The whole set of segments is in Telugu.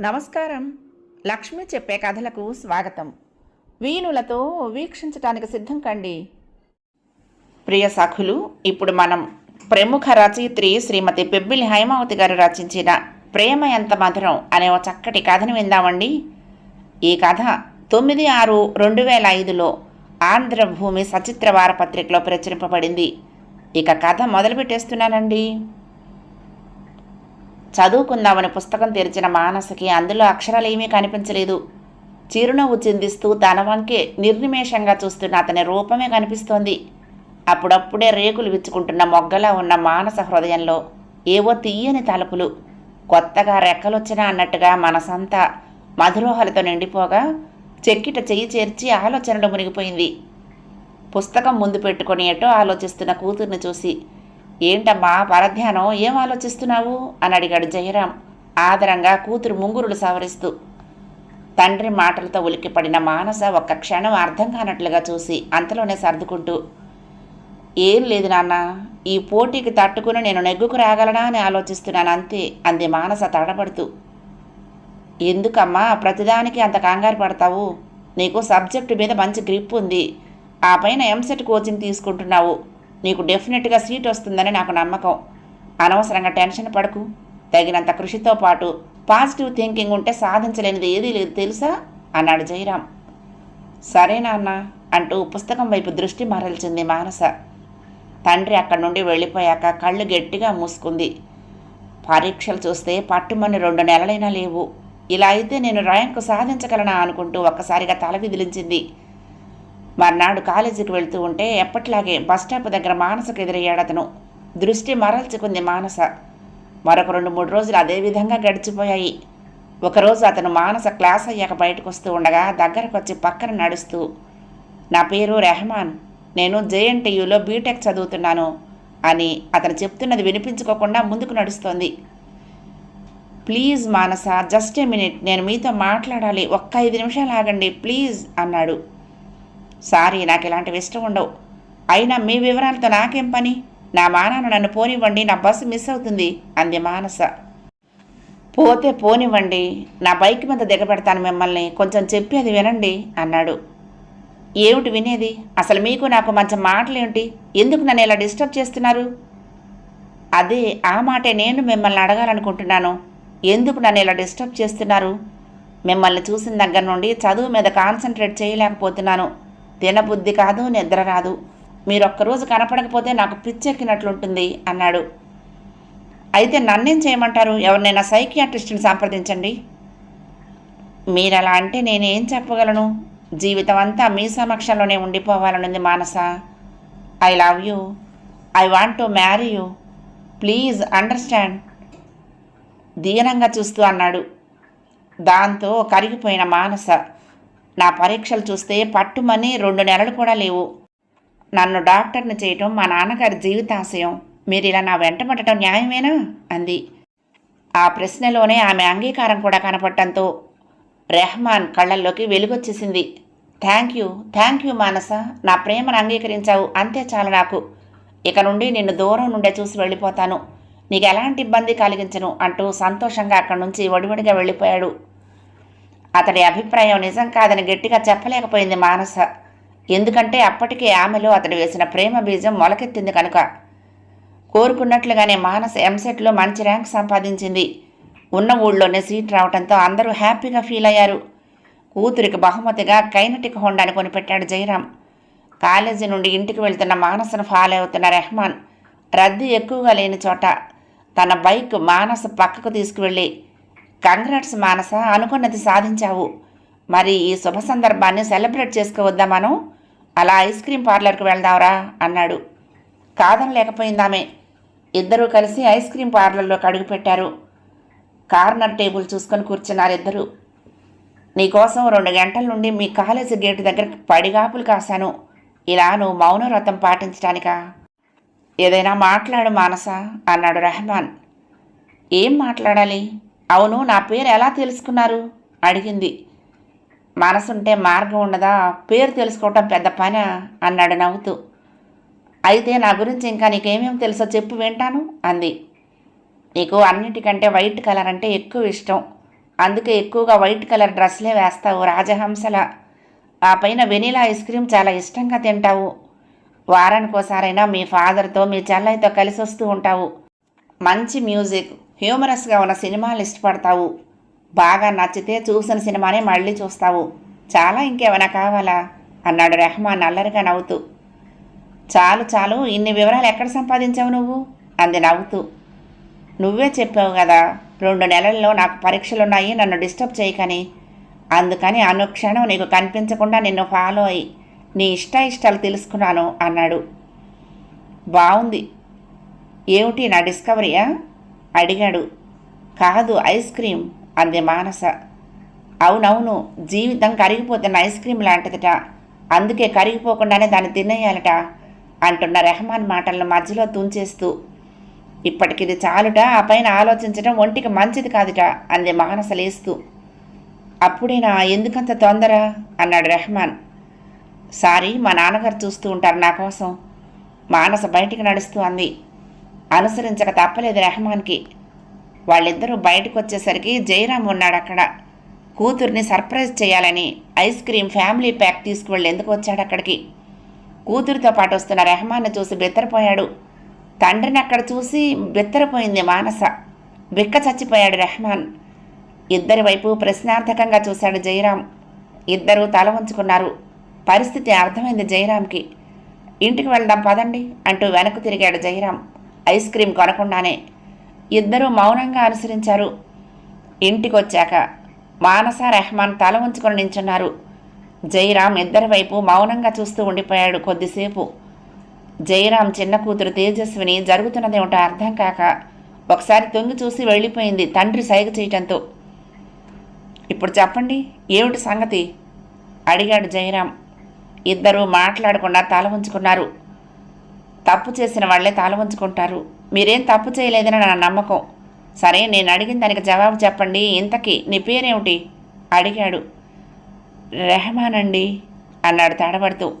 నమస్కారం. లక్ష్మి చెప్పే కథలకు స్వాగతం. వీణులతో వీక్షించటానికి సిద్ధం కండి. ప్రియ సఖులు ఇప్పుడు మనం ప్రముఖ రచయిత్రి శ్రీమతి పెబ్బిలి హైమావతి గారు రచించిన ప్రేమ ఎంత మధురం అనే ఒక చక్కటి కథను విందామండి. ఈ కథ తొమ్మిది ఆరు రెండు వేల ఐదులో ఆంధ్రభూమి సచిత్ర వారపత్రికలో ప్రచురింపబడింది. ఇక కథ మొదలుపెట్టేస్తున్నానండి. చదువుకుందామని పుస్తకం తెరిచిన మానసకి అందులో అక్షరాలు ఏమీ కనిపించలేదు. చిరునవ్వు చిందిస్తూ తన వంకే నిర్నిమేషంగా చూస్తున్న అతని రూపమే కనిపిస్తోంది. అప్పుడప్పుడే రేకులు విచ్చుకుంటున్న మొగ్గలా ఉన్న మానస హృదయంలో ఏవో తీయని తలుపులు. కొత్తగా రెక్కలొచ్చినా అన్నట్టుగా మనసంతా మధురోహలతో నిండిపోగా చెక్కిట చెయ్యి చేర్చి ఆలోచనలో మునిగిపోయింది. పుస్తకం ముందు పెట్టుకొని ఎటో ఆలోచిస్తున్న కూతుర్ని చూసి ఏంటమ్మా పరధ్యానం ఏం ఆలోచిస్తున్నావు? అని అడిగాడు జయరాం ఆదరంగా కూతురు ముంగురులు సవరిస్తూ. తండ్రి మాటలతో ఉలిక్కిపడిన మానస ఒక్క క్షణం అర్థం కానట్లుగా చూసి అంతలోనే సర్దుకుంటూ ఏం లేదు నాన్న ఈ పోటీకి తట్టుకుని నేను నెగ్గుకు రాగలనా అని ఆలోచిస్తున్నాను అంతే అంది మానస తడబడుతూ. ఎందుకమ్మా ప్రతిదానికి అంత కంగారు పడతావు? నీకు సబ్జెక్టు మీద మంచి గ్రిప్ ఉంది. ఆ పైన ఎంసెట్ కోచింగ్ తీసుకుంటున్నావు. నీకు డెఫినెట్గా సీట్ వస్తుందని నాకు నమ్మకం. అనవసరంగా టెన్షన్ పడకు. తగినంత కృషితో పాటు పాజిటివ్ థింకింగ్ ఉంటే సాధించలేనిది ఏదీ లేదు తెలుసా? అన్నాడు జయరాం. సరే నాన్న అంటూ పుస్తకం వైపు దృష్టి మరల్చింది మానస. తండ్రి అక్కడి నుండి వెళ్ళిపోయాక కళ్ళు గట్టిగా మూసుకుంది. పరీక్షలు చూస్తే పట్టుమని రెండు నెలలైనా లేవు. ఇలా అయితే నేను ర్యాంకు సాధించగలనా అనుకుంటూ ఒక్కసారిగా తల విదిలించింది. మర్నాడు కాలేజీకి వెళ్తూ ఉంటే ఎప్పట్లాగే బస్టాప్ దగ్గర మానసకు ఎదురయ్యాడు అతను. దృష్టి మరల్చుకుంది మానస. మరొక రెండు మూడు రోజులు అదే విధంగా గడిచిపోయాయి. ఒకరోజు అతను మానస క్లాస్ అయ్యాక బయటకు వస్తూ ఉండగా దగ్గరకు వచ్చి పక్కన నడుస్తూ నా పేరు రెహమాన్. నేను జేఎన్టీయూలో బీటెక్ చదువుతున్నాను అని అతను చెప్తున్నది వినిపించుకోకుండా ముందుకు నడుస్తోంది. Please Manasa just a minute. నేను మీతో మాట్లాడాలి. ఒక్క ఐదు నిమిషాలు ఆగండి. ప్లీజ్ అన్నాడు. సారీ నాకు ఇలాంటివి ఇష్టం ఉండవు. అయినా మీ వివరాలతో నాకేం పని? నా మానాన్న నన్ను పోనివ్వండి నా బస్సు మిస్ అవుతుంది అంది మానస. పోతే పోనివ్వండి నా బైక్ మీద దిగబెడతాను మిమ్మల్ని కొంచెం చెప్పి అది వినండి అన్నాడు. ఏమిటి వినేది? అసలు మీకు నాకు మంచి మాటలేమిటి? ఎందుకు నన్ను ఇలా డిస్టర్బ్ చేస్తున్నారు? అదే ఆ మాటే నేను మిమ్మల్ని అడగాలనుకుంటున్నాను. ఎందుకు నన్ను ఇలా డిస్టర్బ్ చేస్తున్నారు? మిమ్మల్ని చూసిన దగ్గర నుండి చదువు మీద కాన్సన్ట్రేట్ చేయలేకపోతున్నాను. తినబుద్ధి కాదు నిద్ర రాదు. మీరొక్కరోజు కనపడకపోతే నాకు పిచ్చెక్కినట్లుంటుంది అన్నాడు. అయితే నన్నేం చేయమంటారు? ఎవరినైనా సైకియాట్రిస్ట్ని సంప్రదించండి. మీరు అలా అంటే నేనేం చెప్పగలను? జీవితం అంతా మీ సమక్షంలోనే ఉండిపోవాలనుంది Manasa. I love you. I want to marry you. Please understand. దీనంగా చూస్తూ అన్నాడు. దాంతో కరిగిపోయిన మానస. నా పరీక్షలు చూస్తే పట్టుమని రెండు నెలలు కూడా లేవు. నన్ను డాక్టర్ని చేయటం మా నాన్నగారి జీవితాశయం. మీరు ఇలా నా వెంటబడటం న్యాయమేనా? అంది. ఆ ప్రశ్నలోనే ఆమె అంగీకారం కూడా కనపడటంతో రెహమాన్ కళ్ళల్లోకి వెలుగొచ్చేసింది. Thank you thank you Manasa నా ప్రేమను అంగీకరించావు అంతే చాలు నాకు. ఇక నుండి నిన్ను దూరం నుండే చూసి వెళ్ళిపోతాను. నీకు ఎలాంటి ఇబ్బంది కలిగించను అంటూ సంతోషంగా అక్కడి నుంచి వడివడిగా వెళ్ళిపోయాడు. అతడి అభిప్రాయం నిజం కాదని గట్టిగా చెప్పలేకపోయింది మానస. ఎందుకంటే అప్పటికే ఆమెలో అతడు వేసిన ప్రేమ బీజం మొలకెత్తింది కనుక. కోరుకున్నట్లుగానే మానస ఎంసెట్లో మంచి ర్యాంక్ సంపాదించింది. ఉన్న ఊళ్ళోనే సీట్ రావడంతో అందరూ హ్యాపీగా ఫీల్ అయ్యారు. కూతురికి బహుమతిగా కైనటిక్ హోండాని కొనిపెట్టాడు జయరాం. కాలేజీ నుండి ఇంటికి వెళ్తున్న మానసను ఫాలో అవుతున్న రెహమాన్ రద్దీ ఎక్కువగా లేని చోట తన బైక్ మానస పక్కకు తీసుకువెళ్ళి కంగ్రాట్స్ మానస అనుకున్నది సాధించావు. మరి ఈ శుభ సందర్భాన్ని సెలబ్రేట్ చేసుకోవద్దా మనం? అలా ఐస్ క్రీం పార్లర్కి వెళ్దాంరా అన్నాడు. కాదనలేకపోయిందామే ఇద్దరూ కలిసి ఐస్ క్రీం పార్లర్లో అడుగుపెట్టారు కార్నర్ టేబుల్ చూసుకొని కూర్చున్నారు ఇద్దరు. నీకోసం రెండు గంటల నుండి మీ కాలేజీ గేటు దగ్గర పడిగాపులు కాశాను. ఇలా నువ్వు మౌనవ్రతం పాటించడానికా ఏదైనా మాట్లాడు మానస అన్నాడు రెహమాన్. ఏం మాట్లాడాలి? అవును నా పేరు ఎలా తెలుసుకున్నారు? అడిగింది. మనసుంటే మార్గం ఉండదా? పేరు తెలుసుకోవటం పెద్ద పని? అన్నాడు నవ్వుతూ. అయితే నా గురించి ఇంకా నీకేమేమి తెలుసో చెప్పు వింటాను అంది. నీకు అన్నిటికంటే వైట్ కలర్ అంటే ఎక్కువ ఇష్టం. అందుకే ఎక్కువగా వైట్ కలర్ డ్రెస్లే వేస్తావు రాజహంసల. ఆ పైన వెనీలా ఐస్ క్రీమ్ చాలా ఇష్టంగా తింటావు. వారానికోసారైనా మీ ఫాదర్తో మీ చెల్లయ్యతో కలిసి వస్తూ ఉంటావు. మంచి మ్యూజిక్. హ్యూమరస్గా ఉన్న సినిమాలు ఇష్టపడతావు బాగా నచ్చితే చూసిన సినిమానే మళ్ళీ చూస్తావు. చాలా ఇంకేమైనా కావాలా? అన్నాడు రెహమాన్ అల్లరిగా నవ్వుతూ. చాలు చాలు ఇన్ని వివరాలు ఎక్కడ సంపాదించావు నువ్వు? అంది నవ్వుతూ. నువ్వే చెప్పావు కదా రెండు నెలల్లో నాకు పరీక్షలున్నాయి నన్ను డిస్టర్బ్ చేయకని. అందుకని అనుక్షణం నీకు కనిపించకుండా నిన్ను ఫాలో అయ్యి నీ ఇష్ట ఇష్టాలు తెలుసుకున్నాను అన్నాడు. బాగుంది ఏమిటి నా డిస్కవరీయా అడిగాడు. కాదు ఐస్ క్రీమ్ అంది మానస. అవునవును జీవితం కరిగిపోతున్న ఐస్ క్రీమ్ లాంటిదిట. అందుకే కరిగిపోకుండానే దాన్ని తినేయాలట అంటున్న రెహమాన్ మాటలను మధ్యలో తుంచేస్తూ. ఇప్పటికిది చాలుట ఆ పైన ఆలోచించడం ఒంటికి మంచిది కాదుట అంది మానస లేస్తూ. అప్పుడేనా ఎందుకంత తొందర? అన్నాడు రెహమాన్. సారీ మా నాన్నగారు చూస్తూ ఉంటారు నా కోసం. మానస బయటికి నడుస్తూ అంది. అనుసరించక తప్పలేదు రెహమాన్కి. వాళ్ళిద్దరూ బయటకు వచ్చేసరికి జయరామ్ ఉన్నాడు అక్కడ. కూతుర్ని సర్ప్రైజ్ చేయాలని ఐస్ క్రీమ్ ఫ్యామిలీ ప్యాక్ తీసుకువెళ్ళి ఎందుకు వచ్చాడు అక్కడికి? కూతురితో పాటు వస్తున్న రెహమాన్ని చూసి బెత్తరపోయాడు. తండ్రిని అక్కడ చూసి బెత్తరపోయింది మానస. బిక్క చచ్చిపోయాడు రెహమాన్. ఇద్దరి వైపు ప్రశ్నార్థకంగా చూశాడు జయరాం ఇద్దరూ తల ఉంచుకున్నారు పరిస్థితి అర్థమైంది జయరాంకి ఇంటికి వెళ్దాం పదండి అంటూ వెనక్కు తిరిగాడు జయరాం ఐస్ క్రీం కొనకుండానే ఇద్దరూ మౌనంగా అనుసరించారు. ఇంటికొచ్చాక మానస రెహమాన్ తల ఉంచుకొని నించున్నారు. జయరాం ఇద్దరి వైపు మౌనంగా చూస్తూ ఉండిపోయాడు కొద్దిసేపు. జయరాం చిన్న కూతురు తేజస్విని జరుగుతున్నదేమిటో అర్థం కాక ఒకసారి తొంగి చూసి వెళ్ళిపోయింది తండ్రి సైగ చేయటంతో. ఇప్పుడు చెప్పండి ఏమిటి సంగతి? అడిగాడు జయరాం ఇద్దరూ మాట్లాడకుండా తల ఉంచుకున్నారు తప్పు చేసిన వాళ్ళే తల మీరేం తప్పు చేయలేదని నా నమ్మకం. సరే నేను అడిగిన దానికి జవాబు చెప్పండి. ఇంతకీ నీ పేరేమిటి? అడిగాడు. రెహమాన్ అండి అన్నాడు తడబడుతూ.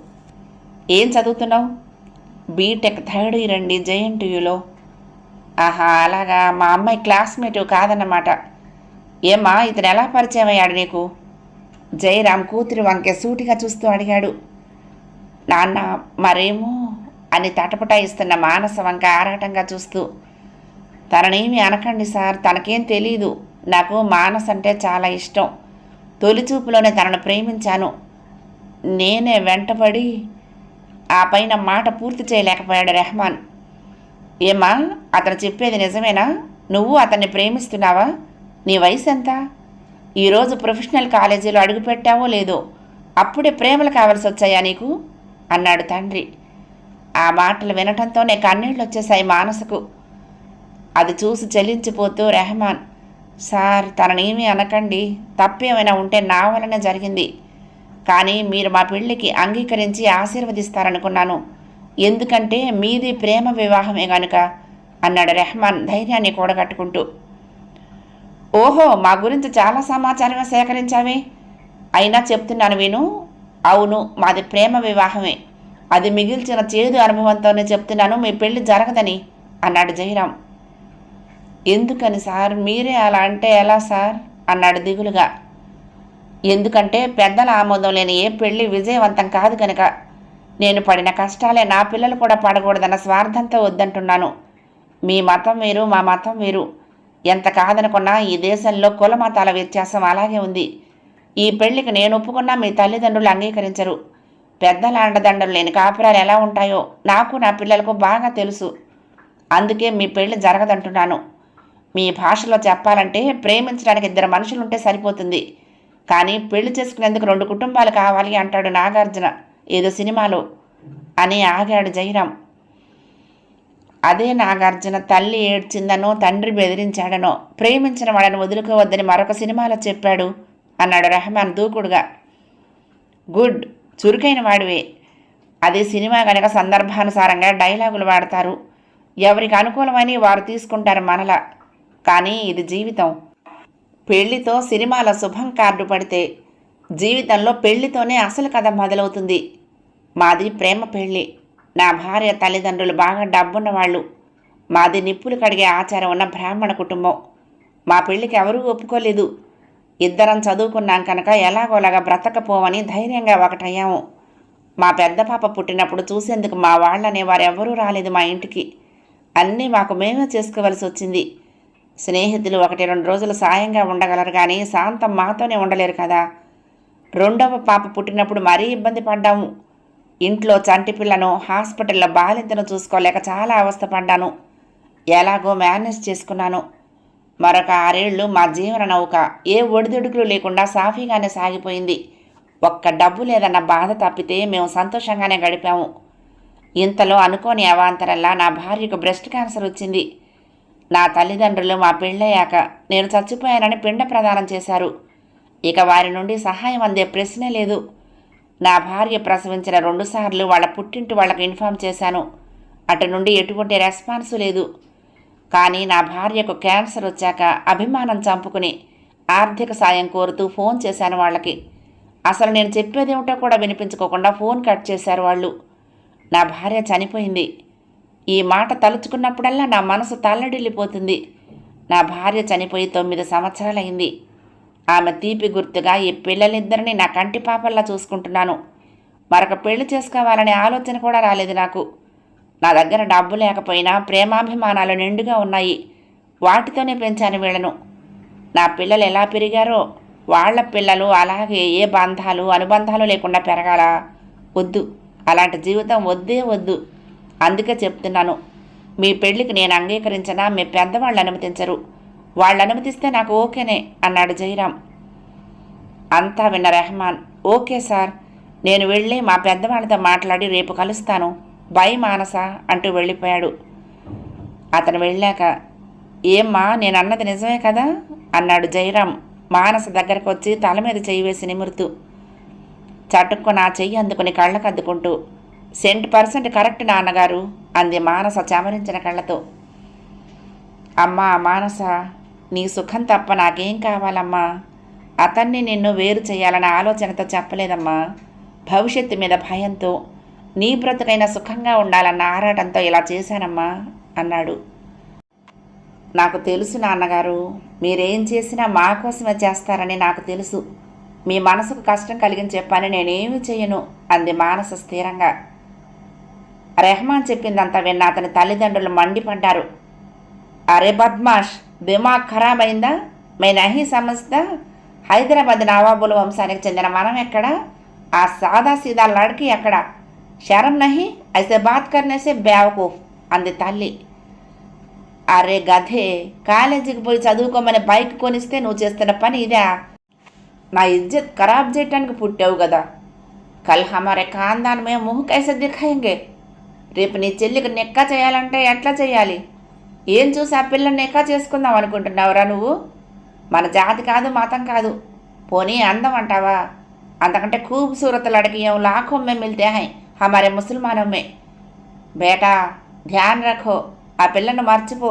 ఏం చదువుతున్నావు? బీటెక్ థర్డ్ ఇయర్ అండి జేఎన్టీయూలో. ఆహా అలాగా. మా అమ్మాయి క్లాస్మేట్ కాదన్నమాట. ఏమ్మా ఇతను ఎలా పరిచయం అయ్యాడు నీకు? జయరామ్ కూతురి వంకే సూటిగా చూస్తూ అడిగాడు. నాన్న మరేమో అని తటపటాయిస్తున్న మానస వంక ఆరాటంగా చూస్తూ తననేమి అనకండి సార్ తనకేం తెలీదు. నాకు మానస్ అంటే చాలా ఇష్టం. తొలిచూపులోనే తనను ప్రేమించాను. నేనే వెంటబడి ఆ పైన మాట పూర్తి చేయలేకపోయాడు రెహమాన్. ఏమ్మా అతను చెప్పేది నిజమేనా? నువ్వు అతన్ని ప్రేమిస్తున్నావా? నీ వయసు ఎంత ఈరోజు ప్రొఫెషనల్ కాలేజీలో అడుగుపెట్టావో లేదో? అప్పుడే ప్రేమలు కావాల్సి వచ్చాయా నీకు? అన్నాడు తండ్రి. ఆ మాటలు వినటంతోనే కన్నీళ్ళు వచ్చేశాయి మానసకు. అది చూసి చెల్లించిపోతూ రెహమాన్ సార్ తననేమీ అనకండి. తప్పేమైనా ఉంటే నా వలన జరిగింది. కానీ మీరు మా పెళ్ళికి అంగీకరించి ఆశీర్వదిస్తారనుకున్నాను. ఎందుకంటే మీది ప్రేమ వివాహమే గనుక అన్నాడు రెహమాన్ ధైర్యాన్ని కూడగట్టుకుంటూ. ఓహో మా గురించి చాలా సమాచారమే సేకరించావే. అయినా చెప్తున్నాను విను. అవును మాది ప్రేమ వివాహమే. అది మిగిల్చిన చేదు అనుభవంతోనే చెప్తున్నాను మీ పెళ్ళి జరగదని అన్నాడు జయరాం. ఎందుకని సార్? మీరే అలా అంటే ఎలా సార్? అన్నాడు దిగులుగా. ఎందుకంటే పెద్దల ఆమోదం లేని ఏ పెళ్ళి విజయవంతం కాదు కనుక నేను పడిన కష్టాలే నా పిల్లలు కూడా పడకూడదన్న స్వార్థంతో వద్దంటున్నాను. మీ మతం వేరు మా మతం వేరు. ఎంత కాదనుకున్నా ఈ దేశంలో కుల మతాల వ్యత్యాసం అలాగే ఉంది. ఈ పెళ్ళికి నేను ఒప్పుకున్నా మీ తల్లిదండ్రులు అంగీకరించరు. పెద్దల అండదండలు లేని కాపురాలు ఎలా ఉంటాయో నాకు నా పిల్లలకు బాగా తెలుసు. అందుకే మీ పెళ్ళి జరగదంటున్నాను. మీ భాషలో చెప్పాలంటే ప్రేమించడానికి ఇద్దరు మనుషులుంటే సరిపోతుంది. కానీ పెళ్ళి చేసుకునేందుకు రెండు కుటుంబాలు కావాలి అంటాడు నాగార్జున. ఏదో సినిమాలో. అని ఆగాడు జయరాం. అదే నాగార్జున తల్లి ఏడ్చిందనో తండ్రి బెదిరించాడనో ప్రేమించిన వాడని వదులుకోవద్దని మరొక సినిమాలో చెప్పాడు అన్నాడు రెహమాన్ దూకుడుగా. గుడ్. చురుకైన వాడివే. అది సినిమా కనుక సందర్భానుసారంగా డైలాగులు వాడతారు. ఎవరికి అనుకూలమని వారు తీసుకుంటారు మనలా. కానీ ఇది జీవితం. పెళ్ళితో సినిమాల శుభం కార్డు పడితే జీవితంలో పెళ్ళితోనే అసలు కథ మొదలవుతుంది. మాది ప్రేమ పెళ్ళి. నా భార్య తల్లిదండ్రులు బాగా డబ్బున్న వాళ్ళు మాది నిప్పులు కడిగే ఆచారం ఉన్న బ్రాహ్మణ కుటుంబం. మా పెళ్ళికి ఎవరూ ఒప్పుకోలేదు. ఇద్దరం చదువుకున్నాం కనుక ఎలాగోలాగా బ్రతకపోవని ధైర్యంగా ఒకటయ్యాము. మా పెద్ద పాప పుట్టినప్పుడు చూసేందుకు మా వాళ్ళనే వారెవరూ రాలేదు మా ఇంటికి. అన్నీ మాకు మేమే చేసుకోవలసి వచ్చింది. స్నేహితులు ఒకటి రెండు రోజులు సాయంగా ఉండగలరు కానీ శాంతం మాతోనే ఉండలేరు కదా. రెండవ పాప పుట్టినప్పుడు మరీ ఇబ్బంది పడ్డాము. ఇంట్లో చంటి పిల్లను హాస్పిటల్లో బాలింతను చూసుకోలేక చాలా అవస్థపడ్డాను ఎలాగో మేనేజ్ చేసుకున్నాను. మరొక ఆరేళ్ళు మా జీవన నౌక. ఏ ఒడిదుడుకులు లేకుండా సాఫీగానే సాగిపోయింది. ఒక్క డబ్బు లేదన్న బాధ తప్పితే మేము సంతోషంగానే గడిపాము. ఇంతలో అనుకోని అవాంతరల్లా నా భార్యకు బ్రెస్ట్ క్యాన్సర్ వచ్చింది. నా తల్లిదండ్రులు మా పెళ్ళయ్యాక నేను చచ్చిపోయానని పిండ ప్రదానం చేశారు. ఇక వారి నుండి సహాయం అందే ప్రశ్నే లేదు. నా భార్య ప్రసవించిన రెండుసార్లు వాళ్ళ పుట్టింటి వాళ్ళకు ఇన్ఫామ్ చేశాను. అటు నుండి ఎటువంటి రెస్పాన్సు లేదు. కానీ నా భార్యకు క్యాన్సర్ వచ్చాక అభిమానం చంపుకుని ఆర్థిక సాయం కోరుతూ ఫోన్ చేశాను వాళ్ళకి. అసలు నేను చెప్పేదేమిటో కూడా వినిపించుకోకుండా ఫోన్ కట్ చేశారు వాళ్ళు. నా భార్య చనిపోయింది. ఈ మాట తలుచుకున్నప్పుడల్లా నా మనసు తల్లడిల్లిపోతుంది. నా భార్య చనిపోయి తొమ్మిది సంవత్సరాలైంది. ఆమె తీపి గుర్తుగా ఈ పిల్లలిద్దరిని నా కంటి పాపల్లా చూసుకుంటున్నాను. మరొక పెళ్ళి చేసుకోవాలనే ఆలోచన కూడా రాలేదు నాకు. నా దగ్గర డబ్బు లేకపోయినా ప్రేమాభిమానాలు నిండుగా ఉన్నాయి. వాటితోనే పెంచాను వీళ్ళను. నా పిల్లలు ఎలా పెరిగారో వాళ్ళ పిల్లలు అలాగే ఏ బంధాలు అనుబంధాలు లేకుండా పెరగాల? వద్దు. అలాంటి జీవితం వద్దే వద్దు. అందుకే చెప్తున్నాను. మీ పెళ్ళికి నేను అంగీకరించినా మీ పెద్దవాళ్ళు అనుమతించరు. వాళ్ళు అనుమతిస్తే నాకు ఓకేనే అన్నాడు జయరాం. అంతా విన్న రెహమాన్ ఓకే సార్. నేను వెళ్ళి మా పెద్దవాళ్ళతో మాట్లాడి రేపు కలుస్తాను. బై మానస అంటూ వెళ్ళిపోయాడు. అతను వెళ్ళాక ఏమ్మా నేను అన్నది నిజమే కదా? అన్నాడు జయరాం మానస దగ్గరకు వచ్చి తల మీద చెయ్యి వేసి నిమురుతూ. చటుక్కు నా చెయ్యి అందుకుని కళ్ళకు అద్దుకుంటూ. సెంట్ పర్సెంట్ కరెక్ట్ నాన్నగారు అంది మానస చమరించిన కళ్ళతో. అమ్మా మానస నీ సుఖం తప్ప నాకేం కావాలమ్మా? అతన్ని నిన్ను వేరు చేయాలన్న ఆలోచనతో చెప్పలేదమ్మా. భవిష్యత్తు మీద భయంతో నీ బ్రతుకైనా సుఖంగా ఉండాలన్న ఆరాటంతో ఇలా చేశానమ్మా అన్నాడు. నాకు తెలుసు నాన్నగారు మీరేం చేసినా మా కోసమే చేస్తారని నాకు తెలుసు. మీ మనసుకు కష్టం కలిగించే పని నేనేమి చేయను అంది మానస స్థిరంగా. రెహమాన్ చెప్పిందంతా విన్న అతని తల్లిదండ్రులు మండిపడ్డారు. అరే బద్మాష్ దిమాగ్ ఖరాబ్ అయిందా మే నహి సమస్తా? హైదరాబాద్ నవాబుల వంశానికి చెందిన మనం ఎక్కడ? ఆ సాదా సీదా లడ్కి ఎక్కడ? శరం నహి ఐసే బాత్ కర్నేసే బేవకూఫ్ అంది తల్లి అరే గధే కాలేజీకి పోయి చదువుకోమని బైక్ కొనిస్తే నువ్వు చేస్తున్న పని ఇదే నా ఇజ్జత్ ఖరాబ్ చేయటానికి పుట్టావు కదా కల్ హమారే ఖాందాన్ మేము ముహ్ కైసే దిఖాయింగే రేపు నీ చెల్లికి నెక్క చేయాలంటే ఎట్లా చేయాలి ఏం చూసి ఆ పిల్లని నెక్క చేసుకుందాం అనుకుంటున్నావురా నువ్వు మన జాతి కాదు మతం కాదు పోనీ అందం అంటావా అంతకంటే खूबसूरत लड़कियां लाखों में मिलते हैं हमारे मुसलमानों में బేటా ధ్యాన్ రఖో ఆ పిల్లను మర్చిపో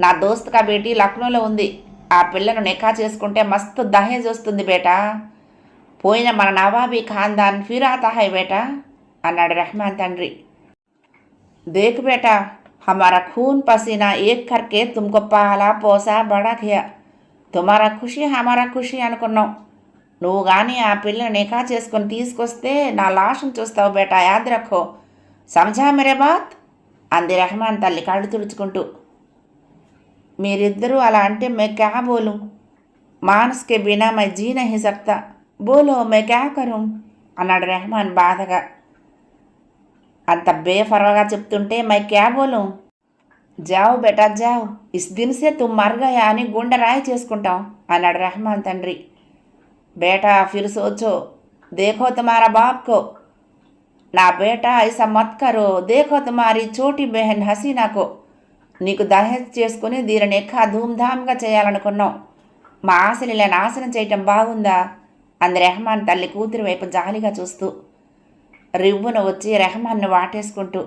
నా దోస్త్ కా బేటీ లక్నోలో ఉంది ఆ పిల్లను నికా చేసుకుంటే మస్తు దహేజ్ వస్తుంది బేటా పోయిన మన నవాబీ ఖాందాన్ ఫిర్ ఆతా హై బేటా అన్నాడు రెహమాన్ తండ్రి देख बेटा हमारा खून पसीना एक करके तुमको पाला పోసా బడా కియా తుమారా ఖుషి హమారా ఖుషి అనుకున్నాం నువ్వు కానీ ఆ పిల్లని నికా చేసుకొని తీసుకొస్తే నా లాషం చూస్తావు బేటా యాద్ రఖో. సమజా బాత్? అంది రెహమాన్ తల్లి కళ్ళు తుడుచుకుంటూ. మీరిద్దరూ అలా అంటే మే క్యా బోలు? మానస్కే బినా మై జీన నహి బోలో మే క్యా కరు? అన్నాడు రెహమాన్ బాధగా. అంత బేఫర్వగా చెప్తుంటే మై క్యా బోలు? జావు బెటా జావు. ఇస్ దినిసే తుమ్ మర్గయా అని గుండె రాయి చేసుకుంటాం అన్నాడు రెహమాన్ తండ్రి. బేటా ఫిర్ సోచో దేఖో తుమారా బాప్కో. నా బేటా ఐసా మత్ కరో దేఖో తుమారి చోటి బెహన్ హసీనాకో. నీకు దహేజ్ చేసుకుని దీనిని ఎక్కా ధూమ్ధామ్గా చేయాలనుకున్నాం మా ఆశలు ఇలా నాశనం చేయటం బాగుందా? అంది రెహమాన్ తల్లి కూతురు వైపు జాలిగా చూస్తూ. రివ్వున వచ్చి రెహమాన్ను వాటేసుకుంటూ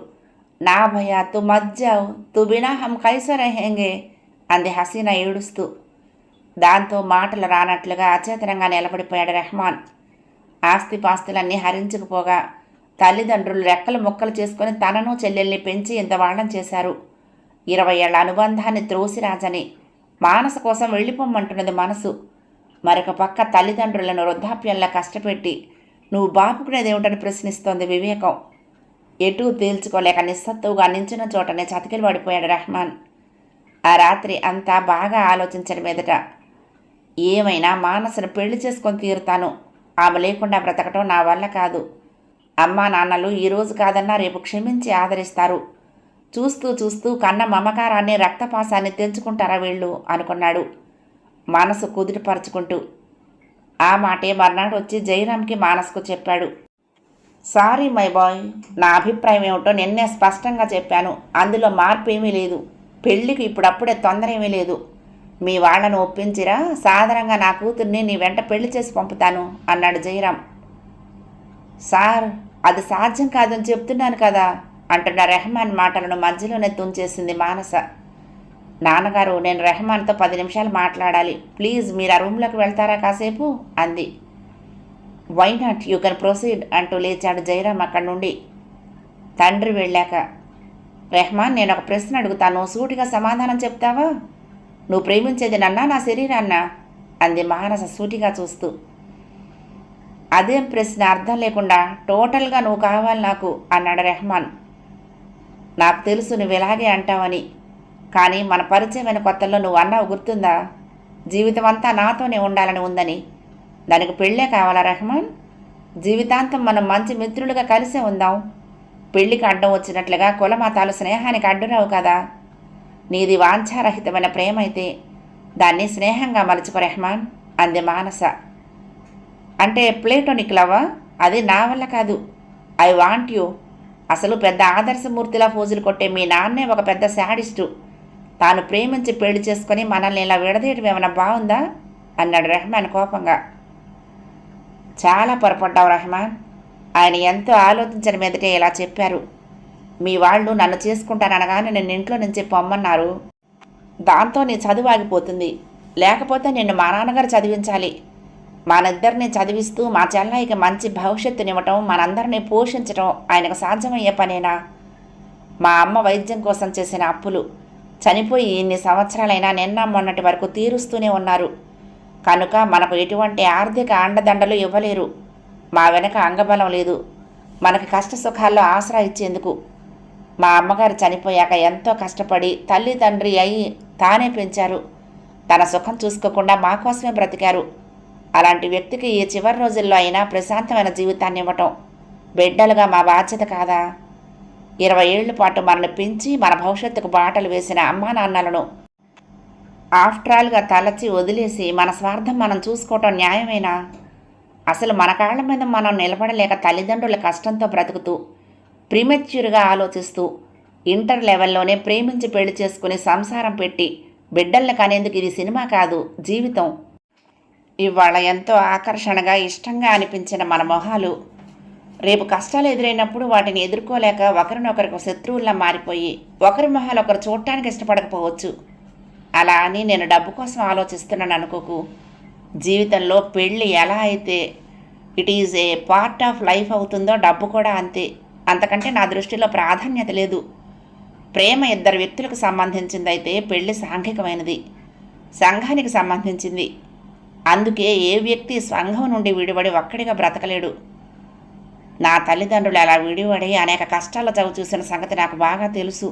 నా భయ తు మజ్జావు తు బినా హమ్ కైసో రహేంగే అంది హసీనా ఏడుస్తూ. దాంతో మాటలు రానట్లుగా అచేతనంగా నిలబడిపోయాడు రెహమాన్. ఆస్తిపాస్తులన్నీ హరించుకుపోగా తల్లిదండ్రులు రెక్కలు ముక్కలు చేసుకుని తనను చెల్లెల్ని పెంచి ఇంత వాళ్ళం చేశారు. ఇరవై ఏళ్ళ అనుబంధాన్ని త్రోసిరాజని మానస కోసం వెళ్ళిపోమ్మంటున్నది మనసు. మరొక పక్క తల్లిదండ్రులను వృద్ధాప్యంలా కష్టపెట్టి నువ్వు బాపుకునేదేమిటని ప్రశ్నిస్తోంది వివేకం. ఎటూ తేల్చుకోలేక నిస్సత్తువుగా నించిన చోటనే చతికిలు పడిపోయాడు రెహమాన్. ఆ రాత్రి అంతా బాగా ఆలోచించడం మీదట ఏమైనా మానసును పెళ్ళి చేసుకొని తీరుతాను. ఆమె లేకుండా బ్రతకటం నా వల్ల కాదు. అమ్మా నాన్నలు ఈరోజు కాదన్నా రేపు క్షమించి ఆదరిస్తారు. చూస్తూ చూస్తూ కన్న మమకారాన్ని రక్తపాసాన్ని తెంచుకుంటారా వీళ్ళు? అనుకున్నాడు. మనసు కుదిరిపరుచుకుంటూ ఆ మాటే మర్నాడు వచ్చి జయరామ్కి మానసుకు చెప్పాడు. Sorry my boy. నా అభిప్రాయం ఏమిటో నిన్నే స్పష్టంగా చెప్పాను. అందులో మార్పు ఏమీ లేదు. పెళ్ళికి ఇప్పుడప్పుడే తొందర ఏమీ లేదు. మీ వాళ్ళను ఒప్పించిరా? సాధారణంగా నా కూతుర్ని నీ వెంట పెళ్ళి చేసి పంపుతాను అన్నాడు జయరాం. సార్ అది సాధ్యం కాదని చెప్తున్నాను కదా అంటున్న రెహమాన్ మాటలను మధ్యలోనే తుంచేసింది మానస. నాన్నగారు నేను రెహమాన్తో పది నిమిషాలు మాట్లాడాలి. ప్లీజ్ మీరు ఆ రూమ్లోకి వెళ్తారా కాసేపు? అంది. Why not? You can proceed అంటూ లేచాడు జయరాం అక్కడి నుండి. తండ్రి వెళ్ళాక రెహమాన్ నేను ఒక ప్రశ్న అడుగుతాను. సూటిగా సమాధానం చెప్తావా? నువ్వు ప్రేమించేది నన్నా నా శరీరాన్నా అంది మానస సూటిగా చూస్తూ. అదేం ప్రశ్న? అర్థం లేకుండా టోటల్గా నువ్వు కావాలి నాకు అన్నాడు రెహమాన్. నాకు తెలుసు నువ్వు ఇలాగే అంటావని కానీ మన పరిచయమైన కొత్తల్లో నువ్వు అన్నావు గుర్తుందా? జీవితం అంతా నాతోనే ఉండాలని ఉందని. దానికి పెళ్ళే కావాలా రెహమాన్? జీవితాంతం మనం మంచి మిత్రులుగా కలిసే ఉందాం. పెళ్ళికి అడ్డం వచ్చినట్లుగా కులమాతాలు స్నేహానికి అడ్డురావు కదా. నీది వాంఛారహితమైన ప్రేమ అయితే దాన్ని స్నేహంగా మలుచుకో రెహమాన్ అంది మానస. అంటే ప్లేటోనిక్ లవా అది నా వల్ల కాదు. I want you. అసలు పెద్ద ఆదర్శమూర్తిలా ఫోజులు కొట్టే మీ నాన్నే ఒక పెద్ద శాడిస్టు. తాను ప్రేమించి పెళ్ళి చేసుకొని మనల్ని ఇలా విడదీయడం ఏమైనా బాగుందా? అన్నాడు రెహమాన్ కోపంగా. చాలా పొరపడ్డావు రెహమాన్. ఆయన ఎంతో ఆలోచించని మీదటే ఇలా చెప్పారు. మీ వాళ్ళు నన్ను చేసుకుంటాననగానే నేను ఇంట్లో నుంచి పొమ్మన్నారు. దాంతో నీ చదువు ఆగిపోతుంది. లేకపోతే నిన్ను మా నాన్నగారు చదివించాలి. మనిద్దరిని చదివిస్తూ మా చెల్లాయికి మంచి భవిష్యత్తునివ్వటం మనందరినీ పోషించటం ఆయనకు సాధ్యమయ్యే పనేనా? మా అమ్మ వైద్యం కోసం చేసిన అప్పులు. చనిపోయి ఇన్ని సంవత్సరాలైనా నిన్న మొన్నటి వరకు తీరుస్తూనే ఉన్నారు. కనుక మనకు ఎటువంటి ఆర్థిక అండదండలు ఇవ్వలేరు. మా వెనక అంగబలం లేదు. మనకి కష్ట సుఖాల్లో ఆసరా ఇచ్చేందుకు మా అమ్మగారు చనిపోయాక ఎంతో కష్టపడి తల్లి తండ్రి అయి తానే పెంచారు. తన సుఖం చూసుకోకుండా మా కోసమే బ్రతికారు. అలాంటి వ్యక్తికి ఈ చివరి రోజుల్లో అయినా ప్రశాంతమైన జీవితాన్ని ఇవ్వటం బిడ్డలుగా మా బాధ్యత కాదా? ఇరవై ఏళ్ళ పాటు మనల్ని పెంచి మన భవిష్యత్తుకు బాటలు వేసిన అమ్మా నాన్నలను ఆఫ్టరాల్గా తలచి వదిలేసి మన స్వార్థం మనం చూసుకోవటం న్యాయమేనా? అసలు మన కాళ్ళ మీద మనం నిలబడలేక తల్లిదండ్రుల కష్టంతో బ్రతుకుతూ ప్రీమెచ్యూర్గా ఆలోచిస్తూ ఇంటర్ లెవెల్లోనే ప్రేమించి పెళ్ళి చేసుకుని సంసారం పెట్టి బిడ్డల్ని కనేందుకు ఇది సినిమా కాదు జీవితం. ఇవాళ ఎంతో ఆకర్షణగా ఇష్టంగా అనిపించిన మన మొహాలు. రేపు కష్టాలు ఎదురైనప్పుడు వాటిని ఎదుర్కోలేక ఒకరినొకరికి శత్రువుల్లా మారిపోయి ఒకరి మొహాలు ఒకరు చూడటానికి ఇష్టపడకపోవచ్చు. అలా అని నేను డబ్బు కోసం ఆలోచిస్తున్నాను అనుకోకు. జీవితంలో పెళ్ళి ఎలా అయితే it is a part of life అవుతుందో డబ్బు కూడా అంతే. అంతకంటే నా దృష్టిలో ప్రాధాన్యత లేదు. ప్రేమ ఇద్దరు వ్యక్తులకు సంబంధించింది అయితే పెళ్ళి సాంఘికమైనది. సంఘానికి సంబంధించింది. అందుకే ఏ వ్యక్తి సంఘం నుండి విడిపడి ఒక్కడిగా బ్రతకలేడు. నా తల్లిదండ్రులు అలా విడిపడి అనేక కష్టాల చవి చూసిన సంగతి నాకు బాగా తెలుసు.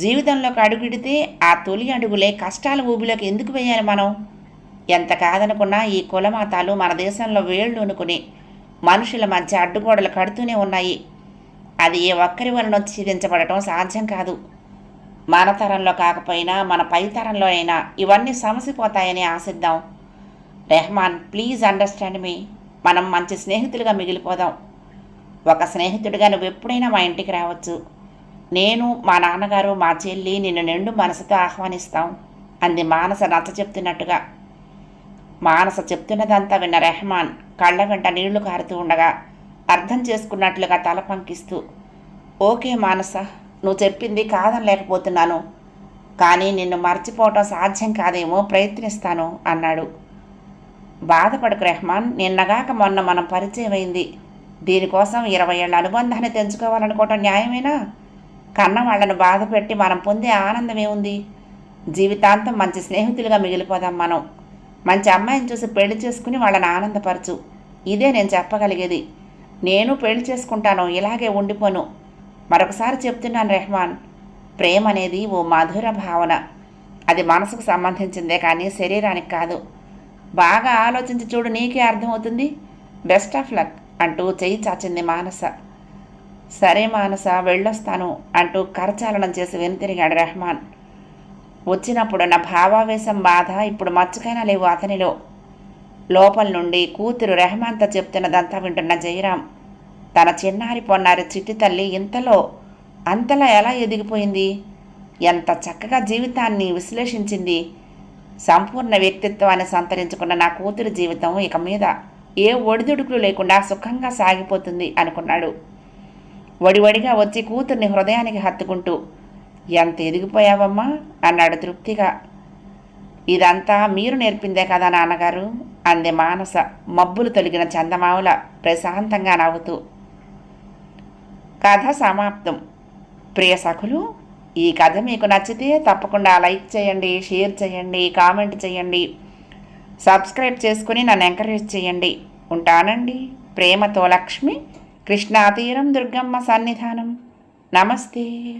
జీవితంలోకి అడుగుడితే ఆ తొలి అడుగులే కష్టాల ఊబిలోకి ఎందుకు వేయాలి మనం? ఎంత కాదనుకున్నా ఈ కులమాతాలు మన దేశంలో వేళ్ళు అనుకుని మనుషుల మధ్య అడ్డుగోడలు కడుతూనే ఉన్నాయి. అది ఏ ఒక్కరి వలన ఛేదించబడటం సాధ్యం కాదు. మన తరంలో కాకపోయినా మన పై తరంలో అయినా ఇవన్నీ సమసిపోతాయని ఆశిద్దాం. Rehman please understand me. మనం మంచి స్నేహితులుగా మిగిలిపోదాం. ఒక స్నేహితుడిగా నువ్వు ఎప్పుడైనా మా ఇంటికి రావచ్చు. నేను మా నాన్నగారు మా చెల్లి నిన్ను నిండు మనసుతో ఆహ్వానిస్తాం అంది మానస నచ్చ చెప్తున్నట్టుగా. మానస చెప్తున్నదంతా విన్న రెహమాన్ కళ్ళ వెంట నీళ్ళు కారుతూ ఉండగా అర్థం చేసుకున్నట్లుగా తల పంకిస్తూ ఓకే మానస నువ్వు చెప్పింది కాదనలేకపోతున్నాను కానీ నిన్ను మర్చిపోవటం సాధ్యం కాదేమో ప్రయత్నిస్తాను అన్నాడు. బాధపడకు రెహమాన్ నిన్నగాక మొన్న మనం పరిచయం అయింది. దీనికోసం ఇరవై ఏళ్ళ అనుబంధాన్ని తెంచుకోవాలనుకోవటం న్యాయమేనా? కన్న వాళ్ళను బాధ పెట్టి మనం పొందే ఆనందమేముంది జీవితాంతం మంచి స్నేహితులుగా మిగిలిపోదాం మనం. మంచి అమ్మాయిని చూసి పెళ్ళి చేసుకుని వాళ్ళని ఆనందపరచు. ఇదే నేను చెప్పగలిగేది. నేను పెళ్ళి చేసుకుంటాను ఇలాగే ఉండిపోను. మరొకసారి చెప్తున్నాను రెహమాన్ ప్రేమ అనేది ఓ మధుర భావన. అది మనసుకు సంబంధించిందే కానీ శరీరానికి కాదు. బాగా ఆలోచించి చూడు నీకే అర్థమవుతుంది. బెస్ట్ ఆఫ్ లక్ అంటూ చెయ్యి చాచింది మానస. సరే మానస వెళ్ళొస్తాను అంటూ కరచాలనం చేసి వెనుతిరిగాడు రెహమాన్. వచ్చినప్పుడు నా భావావేశం బాధ ఇప్పుడు మచ్చకైనా లేవు అతనిలో. లోపల నుండి కూతురు రెహమాన్తో చెప్తున్నదంతా వింటున్న జయరాం తన చిన్నారి పొన్నారి చిట్టి తల్లి ఇంతలో అంతలా ఎలా ఎదిగిపోయింది? ఎంత చక్కగా జీవితాన్ని విశ్లేషించింది? సంపూర్ణ వ్యక్తిత్వాన్ని సంతరించుకున్న నా కూతురు జీవితం ఇక మీద ఏ ఒడిదుడుకులు లేకుండా సుఖంగా సాగిపోతుంది అనుకున్నాడు. వడివడిగా వచ్చి కూతుర్ని హృదయానికి హత్తుకుంటూ ఎంత ఎదిగిపోయావమ్మా? అన్నాడు తృప్తిగా. ఇదంతా మీరు నేర్పిందే కదా నాన్నగారు? అంది మానస మబ్బులు తొలగిన చందమావుల ప్రశాంతంగా నవ్వుతూ. కథ సమాప్తం. ప్రియ సఖులు ఈ కథ మీకు నచ్చితే తప్పకుండా లైక్ చేయండి షేర్ చేయండి కామెంట్ చేయండి. సబ్స్క్రైబ్ చేసుకుని నన్ను ఎంకరేజ్ చేయండి. ఉంటానండి. ప్రేమతో లక్ష్మి కృష్ణాతీరం దుర్గమ్మ సన్నిధానం. నమస్తే.